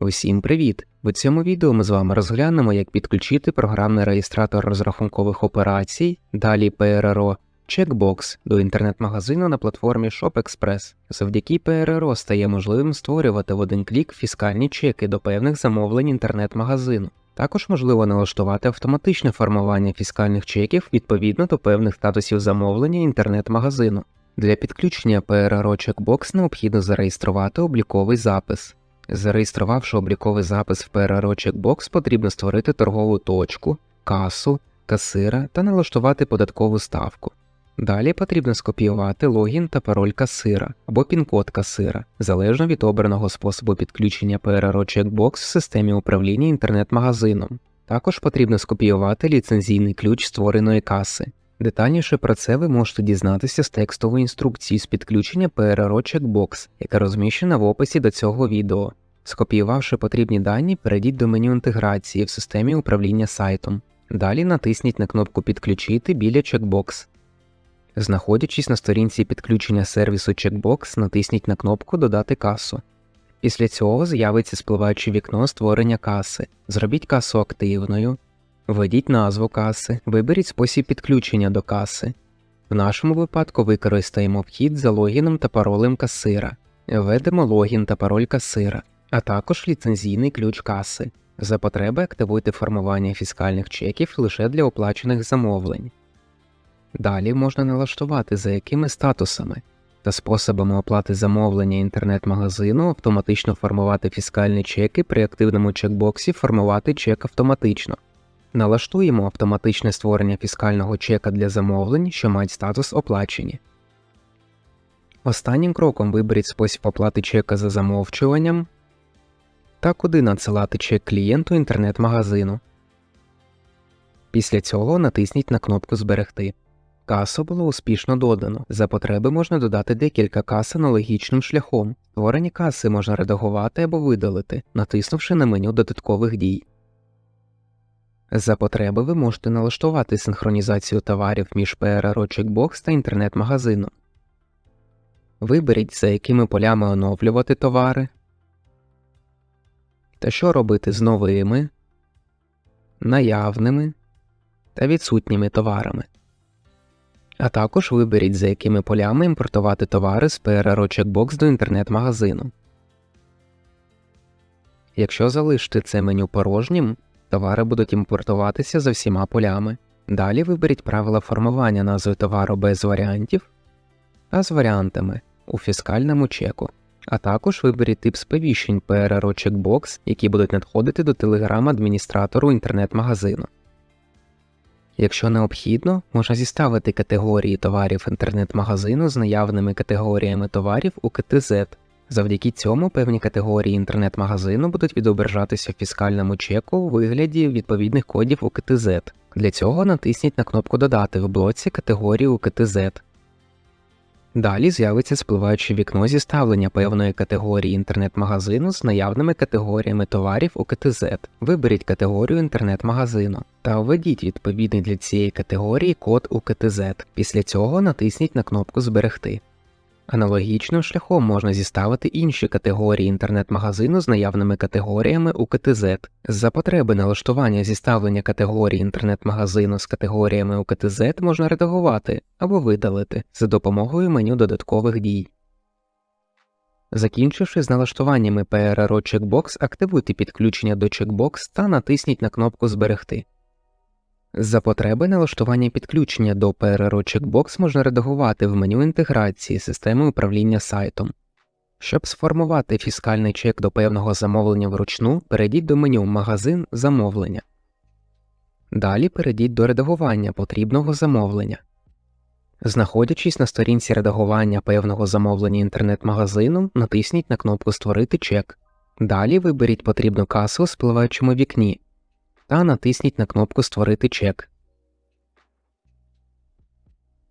Усім привіт! В цьому відео ми з вами розглянемо, як підключити програмний реєстратор розрахункових операцій, далі PRRO, Checkbox до інтернет-магазину на платформі ShopExpress. Завдяки PRRO стає можливим створювати в один клік фіскальні чеки до певних замовлень інтернет-магазину. Також можливо налаштувати автоматичне формування фіскальних чеків відповідно до певних статусів замовлення інтернет-магазину. Для підключення PRRO Checkbox необхідно зареєструвати обліковий запис. Зареєструвавши обліковий запис в PRRO Checkbox, потрібно створити торгову точку, касу, касира та налаштувати податкову ставку. Далі потрібно скопіювати логін та пароль касира або пін-код касира, залежно від обраного способу підключення PRRO Checkbox в системі управління інтернет-магазином. Також потрібно скопіювати ліцензійний ключ створеної каси. Детальніше про це ви можете дізнатися з текстової інструкції з підключення PRRO Checkbox, яка розміщена в описі до цього відео. Скопіювавши потрібні дані, перейдіть до меню інтеграції в системі управління сайтом. Далі натисніть на кнопку Підключити біля Checkbox. Знаходячись на сторінці підключення сервісу Checkbox, натисніть на кнопку Додати касу. Після цього з'явиться спливаюче вікно створення каси. Зробіть касу активною, введіть назву каси, виберіть спосіб підключення до каси. В нашому випадку використаємо вхід за логіном та паролем касира, введемо логін та пароль касира, а також ліцензійний ключ каси. За потреби активуйте формування фіскальних чеків лише для оплачених замовлень. Далі можна налаштувати, за якими статусами та способами оплати замовлення інтернет-магазину автоматично формувати фіскальні чеки при активному чекбоксі формувати чек автоматично. Налаштуємо автоматичне створення фіскального чека для замовлень, що мають статус оплачені. Останнім кроком виберіть спосіб оплати чека за замовчуванням та куди надсилати чек клієнту інтернет-магазину. Після цього натисніть на кнопку Зберегти. Касу було успішно додано. За потреби можна додати декілька кас аналогічним шляхом. Створені каси можна редагувати або видалити, натиснувши на меню додаткових дій. За потреби ви можете налаштувати синхронізацію товарів між PRRO Checkbox та інтернет-магазином. Виберіть, за якими полями оновлювати товари та що робити з новими, наявними та відсутніми товарами. А також виберіть, за якими полями імпортувати товари з PRRO Checkbox до інтернет-магазину. Якщо залишити це меню порожнім, товари будуть імпортуватися за всіма полями. Далі виберіть правила формування назви товару без варіантів а з варіантами у фіскальному чеку. А також виберіть тип сповіщень PRRO Checkbox, які будуть надходити до телеграм-адміністратору інтернет-магазину. Якщо необхідно, можна зіставити категорії товарів інтернет-магазину з наявними категоріями товарів у КТЗ. Завдяки цьому певні категорії інтернет-магазину будуть відображатися в фіскальному чеку у вигляді відповідних кодів у КТЗ. Для цього натисніть на кнопку Додати в блоці категорії у КТЗ. Далі з'явиться спливаюче вікно зіставлення певної категорії інтернет-магазину з наявними категоріями товарів у КТЗ. Виберіть категорію інтернет-магазину та введіть відповідний для цієї категорії код у КТЗ. Після цього натисніть на кнопку Зберегти. Аналогічним шляхом можна зіставити інші категорії інтернет-магазину з наявними категоріями у КТЗ. За потреби налаштування зіставлення категорії інтернет-магазину з категоріями у КТЗ можна редагувати або видалити за допомогою меню додаткових дій. Закінчивши з налаштуваннями PRRO Checkbox, активуйте підключення до Checkbox та натисніть на кнопку Зберегти. За потреби налаштування підключення до PRRO Checkbox можна редагувати в меню інтеграції системи управління сайтом. Щоб сформувати фіскальний чек до певного замовлення вручну, перейдіть до меню Магазин замовлення. Далі перейдіть до редагування потрібного замовлення. Знаходячись на сторінці редагування певного замовлення інтернет-магазину, натисніть на кнопку Створити чек. Далі виберіть потрібну касу у спливаючому вікні та натисніть на кнопку Створити чек.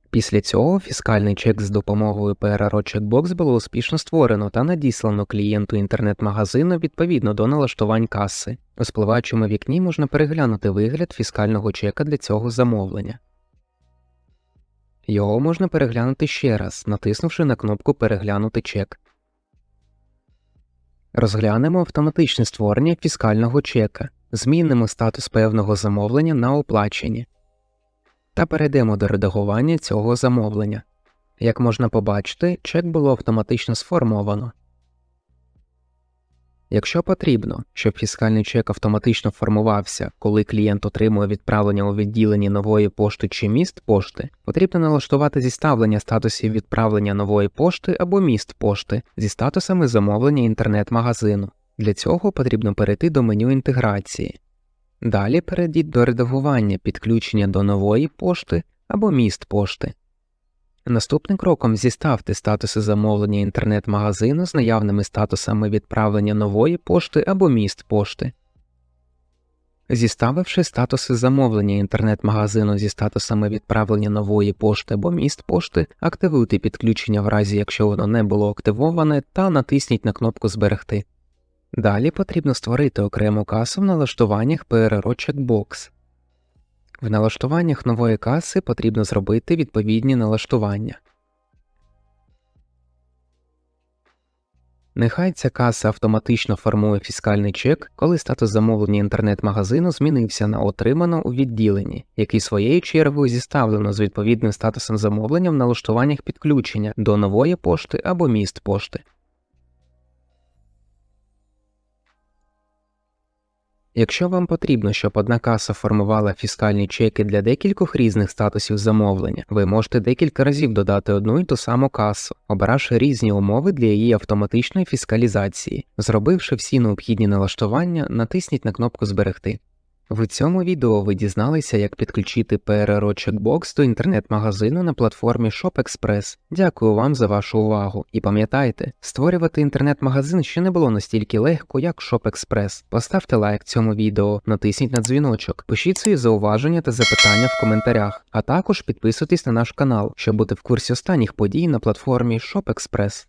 Після цього фіскальний чек з допомогою PRRO Checkbox було успішно створено та надіслано клієнту інтернет-магазину відповідно до налаштувань каси. У спливаючому вікні можна переглянути вигляд фіскального чека для цього замовлення. Його можна переглянути ще раз, натиснувши на кнопку Переглянути чек. Розглянемо автоматичне створення фіскального чека, змінимо статус певного замовлення на оплачені та перейдемо до редагування цього замовлення. Як можна побачити, чек було автоматично сформовано. Якщо потрібно, щоб фіскальний чек автоматично формувався, коли клієнт отримує відправлення у відділенні нової пошти чи міст пошти, потрібно налаштувати зіставлення статусів відправлення нової пошти або міст пошти зі статусами замовлення інтернет-магазину. Для цього потрібно перейти до меню інтеграції. Далі перейдіть до редагування підключення до нової пошти або міст пошти. Наступним кроком зіставте статуси замовлення інтернет-магазину з наявними статусами відправлення нової пошти або міст пошти. Зіставивши статуси замовлення інтернет-магазину зі статусами відправлення нової пошти або міст пошти, активуйте підключення в разі якщо воно не було активоване, та натисніть на кнопку Зберегти. Далі потрібно створити окрему касу в налаштуваннях PRO Checkbox. В налаштуваннях нової каси потрібно зробити відповідні налаштування. Нехай ця каса автоматично формує фіскальний чек, коли статус замовлення інтернет-магазину змінився на отримано у відділенні, який своєю чергою зіставлено з відповідним статусом замовлення в налаштуваннях підключення до нової пошти або міст пошти. Якщо вам потрібно, щоб одна каса формувала фіскальні чеки для декількох різних статусів замовлення, ви можете декілька разів додати одну і ту саму касу, обиравши різні умови для її автоматичної фіскалізації. Зробивши всі необхідні налаштування, натисніть на кнопку Зберегти. В цьому відео ви дізналися, як підключити PRO Checkbox до інтернет-магазину на платформі ShopExpress. Дякую вам за вашу увагу. І пам'ятайте, створювати інтернет-магазин ще не було настільки легко, як ShopExpress. Поставте лайк цьому відео, натисніть на дзвіночок, пишіть свої зауваження та запитання в коментарях, а також підписуйтесь на наш канал, щоб бути в курсі останніх подій на платформі ShopExpress.